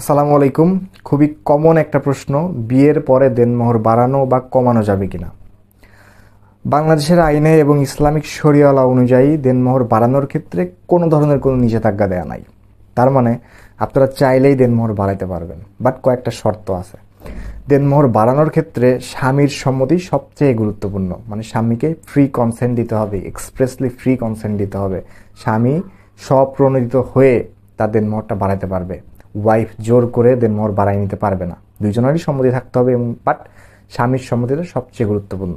আসসালামু আলাইকুম। খুবই কমন একটা প্রশ্ন, বিয়ের পরে দেনমোহর বাড়ানো বা কমানো যাবে কিনা? বাংলাদেশের আইনে এবং ইসলামিক শরিয়ালা অনুযায়ী দেনমোহর বাড়ানোর ক্ষেত্রে কোনো ধরনের কোনো নিষেধাজ্ঞা দেওয়া নাই। তার মানে আপনারা চাইলেই দেনমোহর বাড়াইতে পারবেন, বাট কয়েকটা শর্ত আছে। দেনমোহর বাড়ানোর ক্ষেত্রে স্বামীর সম্মতি সবচেয়ে গুরুত্বপূর্ণ মানে স্বামীকে ফ্রি কনসেন্ট দিতে হবে এক্সপ্রেসলি ফ্রি কনসেন্ট দিতে হবে। স্বামী স্বপ্রণোদিত হয়ে তার দেনমোহরটা বাড়াইতে পারবে। ওয়াইফ জোর করে দেনমোহর বাড়াই নিতে পারবে না। দুইজনেরই সম্মতি থাকতে হবে এবং বাট স্বামীর সম্মতিটা সবচেয়ে গুরুত্বপূর্ণ।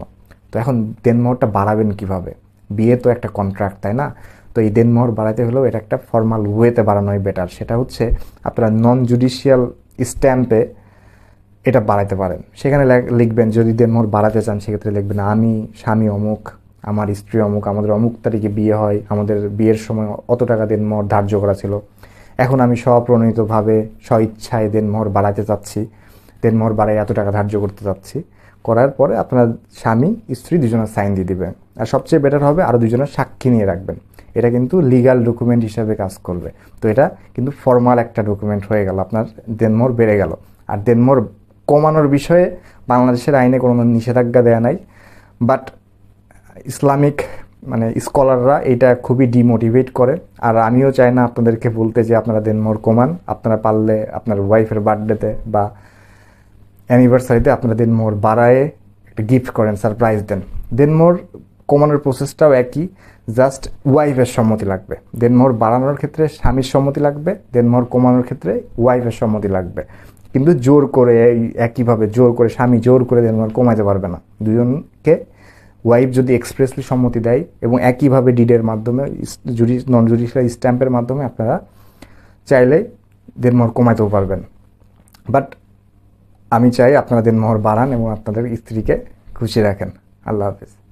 তো এখন দেনমোহরটা বাড়াবেন কীভাবে? বিয়ে তো একটা কন্ট্রাক্ট তাই না? তো এই দেনমোহর বাড়াতে হলেও এটা একটা ফর্মাল ওয়েতে বাড়ানোই বেটার সেটা হচ্ছে আপনারা নন জুডিশিয়াল স্ট্যাম্পে এটা বাড়াইতে পারেন। সেখানে লিখবেন, যদি দেনমোহর বাড়াতে চান, সেক্ষেত্রে লিখবেন, আমি, স্বামী অমুক, আমার স্ত্রী অমুক, আমাদের অমুক তারিখে বিয়ে হয়, আমাদের বিয়ের সময় অত টাকা দেনমোহর ধার্য করা ছিল এখন আমি স্বপ্রণীতভাবে স্বইচ্ছায় দেনমোহর বাড়াতে চাচ্ছি। দেনমোহর বাড়াই এত টাকা ধার্য করতে চাচ্ছি। করার পরে আপনার স্বামী, স্ত্রী দুজনের সাইন দিয়ে দিবেন। আর সবচেয়ে বেটার হবে আরও দুজনের সাক্ষী নিয়ে রাখবেন। এটা কিন্তু লিগ্যাল ডকুমেন্ট হিসাবে কাজ করবে। তো এটা কিন্তু ফর্মাল একটা ডকুমেন্ট হয়ে গেল, আপনার দেনমোহর বেড়ে গেল। আর দেনমোহর কমানোর বিষয়ে বাংলাদেশের আইনে কোনো নিষেধাজ্ঞা দেয়া নাই। বাট ইসলামিক মানে স্কলাররা এটা খুবই ডিমোটিভেট করে। আর আমিও চাই না আপনাদেরকে বলতে যে আপনারা দেনমোহর কমান আপনারা পারলে আপনার ওয়াইফের বার্থডেতে বা অ্যানিভার্সারিতে আপনারা দেনমোহর বাড়ায়ে একটা গিফট করেন সারপ্রাইজ দেন। দেনমোহর কমানোর প্রসেসটাও একই জাস্ট ওয়াইফের সম্মতি লাগবে। দেনমোহর বাড়ানোর ক্ষেত্রে স্বামীর সম্মতি লাগবে দেনমোহর কমানোর ক্ষেত্রে ওয়াইফের সম্মতি লাগবে। কিন্তু জোর করে একইভাবে জোর করে স্বামী জোর করে দেনমোহর কমাইতে পারবে না। দুজনকে ওয়াইফ যদি এক্সপ্রেসলি সম্মতি দেয় এবং একইভাবে ডিডের মাধ্যমে জুডি নন জুডিশিয়াল স্ট্যাম্পের মাধ্যমে আপনারা চাইলে দেনমোহর কমাইতেও পারবেন। বাট আমি চাই আপনারা দেনমোহর বাড়ান এবং আপনাদের স্ত্রীকে খুশি রাখেন। আল্লাহ হাফিজ।